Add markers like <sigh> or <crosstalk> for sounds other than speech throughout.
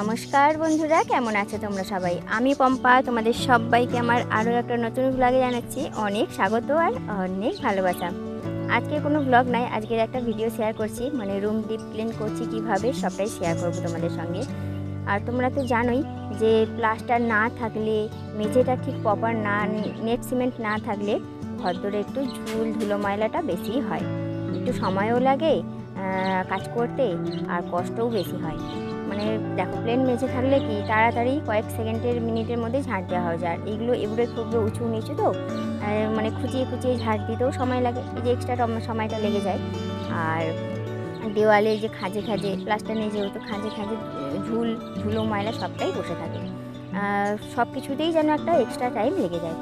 নমস্কার বন্ধুরা, কেমন আছো তোমরা সবাই? আমি পম্পা, তোমাদের সবাইকে আমার আরও একটা নতুন ব্লগে জানাচ্ছি অনেক স্বাগত আর অনেক ভালোবাসা। আজকে কোনো ব্লগ নাই, আজকের একটা ভিডিও শেয়ার করছি মানে রুম ডিপ ক্লিন করছি কীভাবে, সবটাই শেয়ার করব তোমাদের সঙ্গে। আর তোমরা তো জানোই যে প্লাস্টার না থাকলে, মেঝেটা ঠিক প্রপার না নেট সিমেন্ট না থাকলে ঘরদোরে একটু ঝুল ধুলো ময়লাটা বেশি হয়। একটু সময়ও লাগে কাজ করতে, আর কষ্টও বেশি হয়। মানে দেখো প্লেন মেঝে থাকলে কি তাড়াতাড়ি কয়েক সেকেন্ডের মিনিটের মধ্যে ঝাঁট দেওয়া হয়ে যায়। আর এইগুলো এগুলো খুব উঁচু নিচু তো মানে খুঁচিয়ে খুঁচিয়ে ঝাঁট দিতেও সময় লাগে, এই যে এক্সট্রা সময়টা লেগে যায়। আর দেওয়ালে যে খাঁজে খাঁজে প্লাস্টার নিয়ে যেহেতু খাঁজে খাঁজে, ঝুল ধুলো ময়লা সবটাই বসে থাকে। সব কিছুতেই যেন একটা এক্সট্রা টাইম লেগে যায়।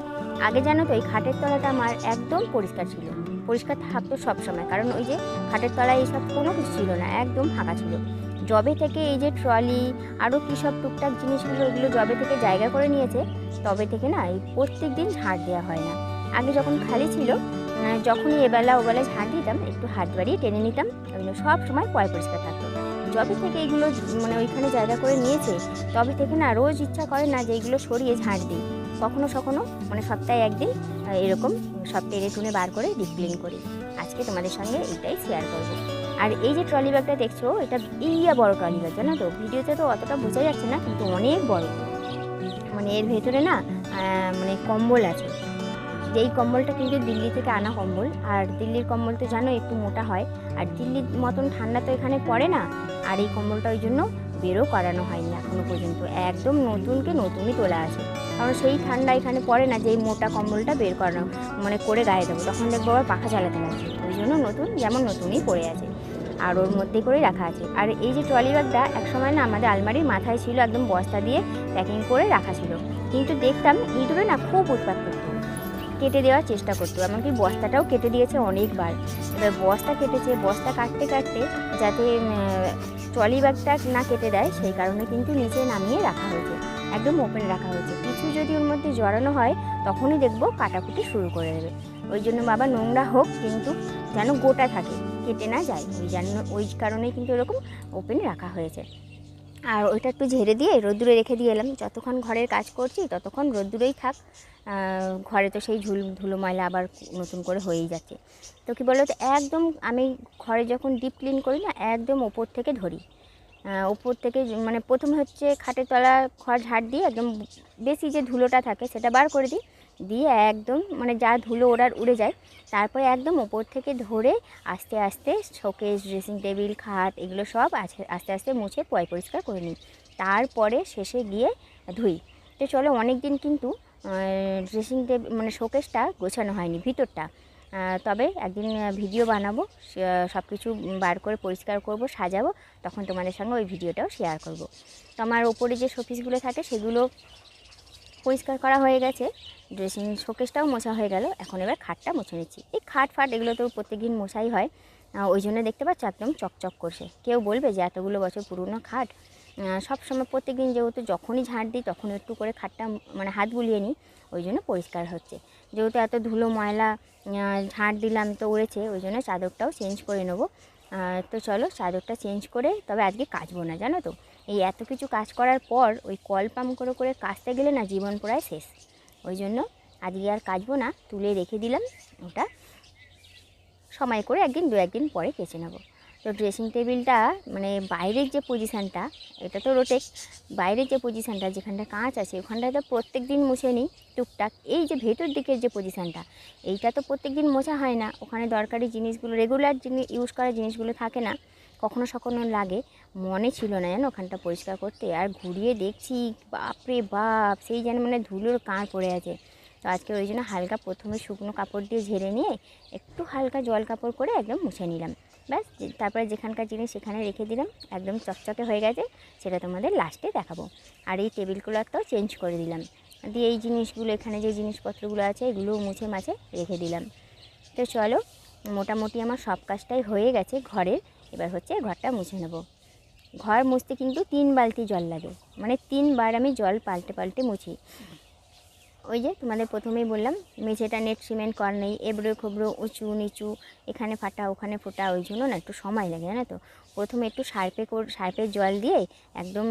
আগে জানো তো, এই খাটের তলাটা আমার একদম পরিষ্কার ছিল। পরিষ্কার থাকতো সব সময় কারণ ওই যে খাটের তলায় এইসব কোনো কিছু ছিল না, একদম ফাঁকা ছিল। জবে থেকে এই যে ট্রলি আরও কী সব টুকটাক জিনিসগুলো এগুলো জবে থেকে জায়গা করে নিয়েছে, তবে থেকে না এই প্রত্যেক দিন ঝাড় দেওয়া হয় না। আগে যখন খালি ছিল যখনই এবেলা ওবেলা ঝাড় দিতাম, একটু হাত বাড়িয়ে টেনে নিতাম ওইগুলো সব সময় পয় পরিষ্কার থাকতো। যবে থেকে এগুলো মানে ওইখানে জায়গা করে নিয়েছে, তবে থেকে না রোজ ইচ্ছা করে না যে এইগুলো সরিয়ে ঝাড় দিই। কখনো সখনো মানে সপ্তাহে একদিন এরকম সব টেনে টুনে বার করে ডিপ ক্লিন করি। আজকে তোমাদের সঙ্গে এইটাই শেয়ার করব। আর এই যে ট্রলি ব্যাগটা দেখছ, এটা ইয়া বড় ট্রলি ব্যাগ জানো তো? ভিডিওতে তো অতটা বোঝা যাচ্ছে না, কিন্তু অনেক বড়। মানে এর ভেতরে না মানে কম্বল আছে। যেই কম্বলটা কিন্তু দিল্লি থেকে আনা কম্বল, আর দিল্লির কম্বল তো জানো একটু মোটা হয়। আর দিল্লির মতন ঠান্ডা তো এখানে পড়ে না, আর এই কম্বলটা ওই জন্য বেরও করানো হয়নি এখনও পর্যন্ত। একদম নতুনকে নতুনই তোলা আছে। কারণ সেই ঠান্ডা এখানে পড়ে না যে এই মোটা কম্বলটা বের করানো মানে করে গায়ে দেবো। তখন দেখব আবার পাখা চালাতে লাগছে। ওই জন্য নতুন, যেমন নতুনই পড়ে আছে। আর ওর মধ্যে করে রাখা আছে। আর এই যে ট্রলি ব্যাগটা, একসময় না আমাদের আলমারির মাথায় ছিল একদম বস্তা দিয়ে প্যাকিং করে রাখা ছিল। কিন্তু দেখতাম ইঁদুরে না খুব উৎপাত করতো। কেটে দেওয়ার চেষ্টা করতো। এমনকি বস্তাটাও কেটে দিয়েছে অনেকবার। এবার বস্তা কেটেছে, বস্তা কাটতে কাটতে যাতে ট্রলি ব্যাগটা না কেটে দেয়, সেই কারণে কিন্তু নিচে নামিয়ে রাখা হয়েছে। একদম ওপেন রাখা হয়েছে। কিছু যদি ওর মধ্যে জড়ানো হয়, তখনই দেখব কাটাকুটি শুরু করে দেবে। ওই জন্য বাবা নোংরা হোক, কিন্তু যেন গোটা থাকে, কেটে না যায়। ওই জন্য ওই কারণেই কিন্তু এরকম ওপেন রাখা হয়েছে। আর ওইটা একটু ঝেড়ে দিয়ে রোদ্দুরে রেখে দিয়ে এলাম। যতক্ষণ ঘরের কাজ করছি, ততক্ষণ রোদ্দুরেই থাক। ঘরে তো সেই ঝুল, ধুলো ময়লা আবার নতুন করে হয়েই যাচ্ছে। তো কী বলো তো একদম আমি ঘরে যখন ডিপ ক্লিন করি না, একদম ওপর থেকে ধরি। ওপর থেকে মানে প্রথমে হচ্ছে খাটের তলা খড় ঝাড় দিয়ে একদম বেশি যে ধুলোটা থাকে, সেটা বার করে দিই। দিয়ে একদম মানে যা ধুলো ওড়ার উড়ে যায়, তারপরে একদম ওপর থেকে ধরে আস্তে আস্তে শোকেস, ড্রেসিং টেবিল, খাট এগুলো সব আস্তে আস্তে মুছে পয় পরিষ্কার করে নিই। তারপরে শেষে গিয়ে ধুই। তো চলো অনেক দিন কিন্তু ড্রেসিং টেবিল মানে শোকেসটা গোছানো হয়নি ভিতরটা। তবে একদিন ভিডিও বানাবো সব কিছু বার করে পরিষ্কার করব, সাজাবো, তখন তোমাদের সঙ্গে ওই ভিডিওটাও শেয়ার করব। তো আমার ওপরে যে শোপিসগুলো থাকে সেগুলো পরিষ্কার করা হয়ে গেছে। ড্রেসিং শোকেসটাও মোছা হয়ে গেল। এখন এবার খাটটা মুছে নিচ্ছি। এই খাট ফাট এগুলো তো প্রত্যেকদিন মোছাই হয়। ওই জন্য দেখতে পাচ্ছ একদম চকচক করছে। কেউ বলবে যে এতগুলো বছর পুরনো খাট। সব সময় প্রত্যেক দিন যেহেতু যখনই ঝাঁট দিই তখন একটু করে খাটটা মানে হাত বুলিয়ে নিই। ওই জন্য পরিষ্কার হচ্ছে। যেহেতু এত ধুলো, ময়লা ঝাঁট দিলাম তো উড়েছে, ওই জন্য চাদরটাও চেঞ্জ করে নেব। তো চলো চাদরটা চেঞ্জ করে তবে আজকে কাচবো না, জানো তো? এই এত কিছু কাজ করার পর ওই কল পাম্প করে করে কাচতে গেলে না জীবন প্রায় শেষ। ওই জন্য আজকে আর কাচবো না, তুলে রেখে দিলাম ওটা। সময় করে একদিন, দু একদিন পরে কেচে নেব। তো ড্রেসিং টেবিলটা মানে বাইরের যে পজিশানটা এটা তো রোটেক বাইরের যে পজিশানটা যেখানটা কাঁচ আছে, ওখানটায় তো প্রত্যেক দিন মুছে নিই। টুকটাক এই যে ভেতর দিকের যে পজিশানটা এইটা তো প্রত্যেক দিন মোছা হয় না। ওখানে দরকারি জিনিসগুলো রেগুলার জিনিস ইউজ করা জিনিসগুলো থাকে না। কখনো সখনো লাগে। মনে ছিল না জানো? ওখানটা পরিষ্কার করতে। আর ঘুরিয়ে দেখছি, বাপরে বাপ, সেই যেন মানে ধুলোর কাঁড় পড়ে আছে। তো আজকে ওই জন্য হালকা প্রথমে শুকনো কাপড় দিয়ে ঝেড়ে নিয়ে একটু হালকা জল কাপড় করে একদম মুছে নিলাম। ব্যাস তারপরে যেখানকার জিনিস সেখানে রেখে দিলাম। একদম চকচকে হয়ে গেছে, সেটা তোমাদের লাস্টে দেখাবো। আর এই টেবিল ক্লথটাও চেঞ্জ করে দিলাম। দিয়ে এই জিনিসগুলো, এখানে যে জিনিসপত্রগুলো আছে, এগুলোও মুছে মাছে রেখে দিলাম। তো চলো, মোটামুটি আমার সব কাজটাই হয়ে গেছে ঘরের। এবার হচ্ছে ঘরটা মুছে নেব। ঘর মুছতে কিন্তু তিন বালতি জল লাগে। মানে তিনবার আমি জল পাল্টে পাল্টে মুছি। ওই যে তোমাদের প্রথমেই বললাম, মেঝেটা নেট, সিমেন্ট কর নেই, এবড়ো খবড়ো, উঁচু, নিচু, এখানে ফাটা, ওখানে ফোটা, ওই জন্য না একটু সময় লাগে, জানো তো? প্রথমে একটু সার্পে সার্পের জল দিয়ে একদম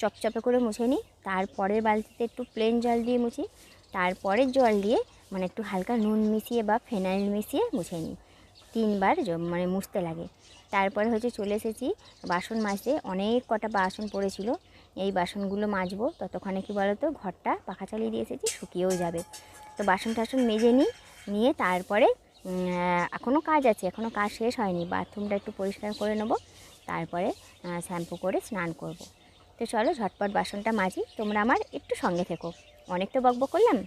চপচপে করে মুছে নিই। তারপরের বালতিতে একটু প্লেন জল দিয়ে মুছি। তারপরের জল দিয়ে মানে একটু হালকা নুন মিশিয়ে বা ফেনাইল মিশিয়ে মুছে নিই। তিনবার মানে মুছতে লাগে। তারপরে হচ্ছে চলে এসেছি বাসন মাজতে। অনেক কটা বাসন পড়েছিল। এই বাসনগুলো মাজবো। ততক্ষণে কি বলো তো ঘরটা পাখা চালিয়ে দিয়ে এসেছি, শুকিয়েও যাবে। তো বাসন টাসন মেজে নিই, নিয়ে তারপরে এখনও কাজ আছে। এখনও কাজ শেষ হয়নি। বাথরুমটা একটু পরিষ্কার করে নেব। তারপরে শ্যাম্পু করে স্নান করব। তো চলো ঝটপট বাসনটা মাজি। তোমরা আমার একটু সঙ্গে থেকো। অনেক তো বকবক করলাম।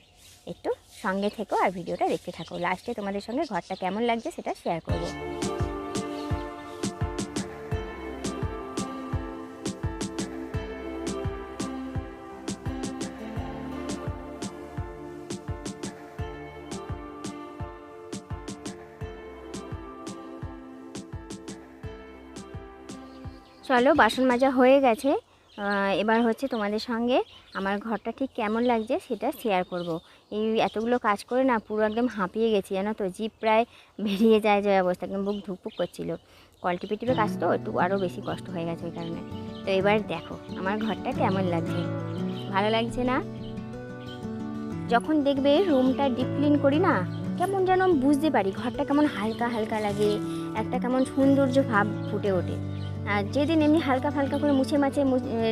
একটু সঙ্গে থেকো আর ভিডিওটা দেখতে থাকো। লাস্টে তোমাদের সঙ্গে ঘরটা কেমন লাগছে সেটা শেয়ার করব। চলো, বাসন মাজা হয়ে গেছে। এবার হচ্ছে তোমাদের সঙ্গে আমার ঘরটা ঠিক কেমন লাগছে সেটা শেয়ার করব। এই এতগুলো কাজ করে না পুরো একদম হাঁপিয়ে গেছি জানো তো জিপ প্রায় <laughs> বেরিয়ে যায় যে অবস্থা, একদম বুক ধুকপুক করছিল। কলটিপিটিপে কাজ তো, একটু আরও বেশি কষ্ট হয়ে গেছে ওই কারণে। তো এবার দেখো আমার ঘরটা কেমন লাগছে। ভালো লাগছে না? যখন দেখবে রুমটা ডিপ ক্লিন করি না, কেমন যেন বুঝতে পারি, ঘরটা কেমন হালকা হালকা লাগে, একটা কেমন সৌন্দর্য ভাব ফুটে ওঠে। আর যেদিন এমনি হালকা ফালকা করে মুছে মাছে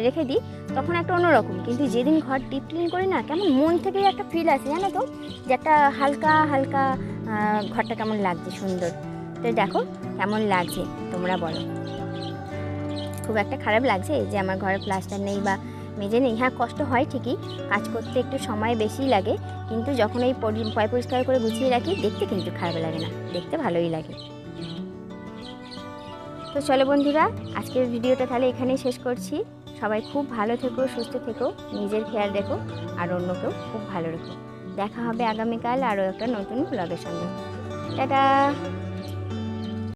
রেখে দিই, তখন একটা অন্যরকম। কিন্তু যেদিন ঘর ডিপ ক্লিন করি না, কেমন মন থেকে একটা ফিল আসে, জানো তো? যে একটা হালকা হালকা ঘরটা কেমন লাগছে সুন্দর। তো দেখো, কেমন লাগছে, তোমরা বলো। খুব একটা খারাপ লাগছে যে আমার ঘরে প্লাস্টার নেই বা মেজে নেই। হ্যাঁ কষ্ট হয় ঠিকই, কাজ করতে একটু সময় বেশি লাগে, কিন্তু যখন এই পয় পরিষ্কার করে গুছিয়ে রাখি, দেখতে কিন্তু খারাপ লাগে না, দেখতে ভালোই লাগে। তো চলো বন্ধুরা, আজকের ভিডিওটা তাহলে এখানেই শেষ করছি। সবাই খুব ভালো থেকো, সুস্থ থেকো, নিজের খেয়াল রেখো, আর অন্যকেও খুব ভালো রেখো। দেখা হবে আগামীকাল আরও একটা নতুন ব্লগের সঙ্গে। টাটা!